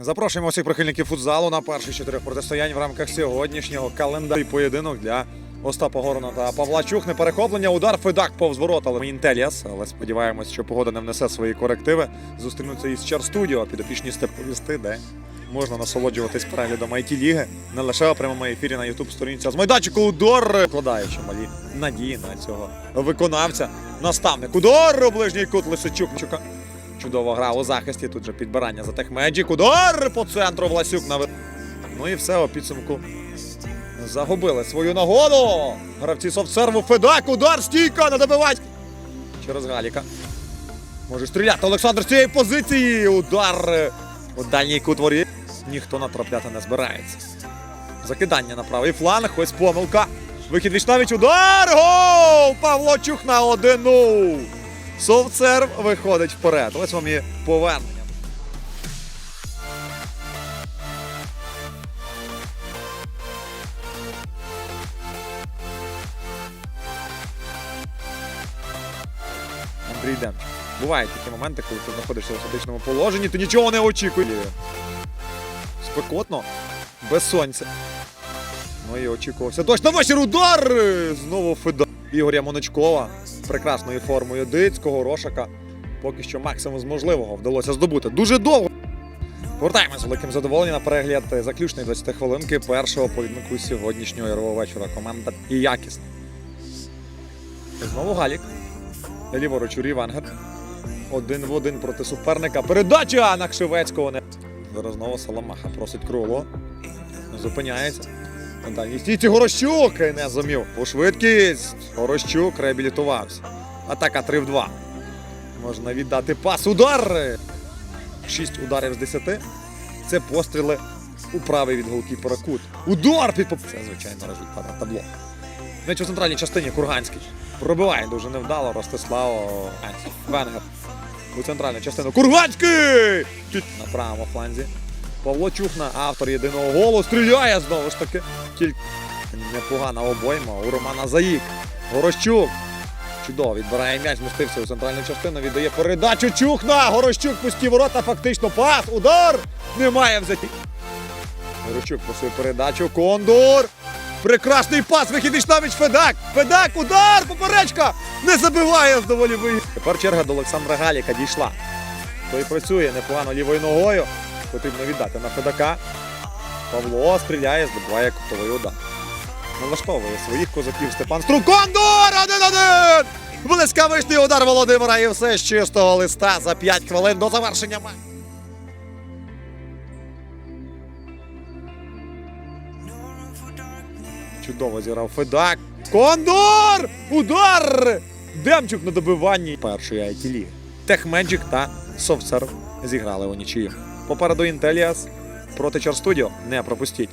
Запрошуємо всіх прихильників футзалу на перших чотирьох протистоянь в рамках сьогоднішнього календарю поєдинок для Остапа Горона та Павла Чухни. Перехоплення, удар Федак повз ворота. але Інтеліас, але сподіваємось, що погода не внесе свої корективи. Зустрінуться із Чар Студіо, підопічні степовісти, де можна насолоджуватись переглядом it ліги не лише у прямому ефірі на youtube сторінці з майданчику удар, вкладаючи малі надії на цього виконавця. Наставник удар у ближній кут Лисичук. Чука. Чудова гра у захисті. Тут же підбирання за техмеджік. Удар по центру Власюк на Ну і все у підсумку. Загубили свою нагоду. Гравці софтсерву Федак. Удар стійка на добивать. Через Галіка. Може стріляти Олександр з цієї позиції. Удар у дальній кут воріт. Ніхто натрапляти не збирається. Закидання на правий фланг. Ось помилка. Вихід Вічнавіч. Удар! Гол! Павло Чух на 1-0. Совцерв виходить вперед. Ось вам і повернення. Андрій Демчик. Бувають такі моменти, коли ти знаходишся у статичному положенні, ти нічого не очікуєш. Спекотно, без сонця. Ну і очікувався. Дощ на вечір удар! Знову Феда. Ігоря Моночкова прекрасною формою Дицького, Рошака. Поки що максимум з можливого вдалося здобути. Дуже довго. Повертаємось з великим задоволенням на перегляд заключної 20 хвилинки першого поєдинку сьогоднішнього ярового вечора. Команда і якісна. Знову Галік. Ліворуч Юрій Вангер. Один в один проти суперника. Передача на Кшивецького. Зараз знову Саламаха просить круло. Зупиняється. Стійці Горощук не зумів. У швидкість. Горощук реабілітувався. Атака 3 в 2. Можна віддати пас. Удар! 6 ударів з 10. Це постріли у правий від голкіпера кут. Удар під поп- Це, звичайно, результат на табло. М'яч у центральній частині Курганський. Пробиває дуже невдало Ростислав. Венгер. У центральну частину. Курганський! На правому фланзі. Павло Чухна, автор єдиного голу, стріляє знову ж таки. Тільки непогана обойма у Романа Заїк. Горощук. Чудово, відбирає м'яч, змістився у центральну частину, віддає передачу Чухна. Горощук пусті ворота, фактично пас. Удар! Немає взяті. Горощук просив передачу. Кондор. Прекрасний пас, вихід навіть Федак. Федак, удар, поперечка. Не забиває з доволі. Тепер черга до Олександра Галіка дійшла. Той працює непогано лівою ногою. Потрібно віддати на Федака. Павло стріляє, здобуває кутовий удар. Налаштовує своїх козаків Степан Струк. Кондор! Один-один! Блискавичний удар Володимира і все з чистого листа за 5 хвилин до завершення. Чудово зіграв Федак. Кондор! Удар! Демчук на добиванні першої it ліги Техмеджик та Софтсерв зіграли у нічию. Попереду Інтеліас проти Чар Студіо. Не пропустіть.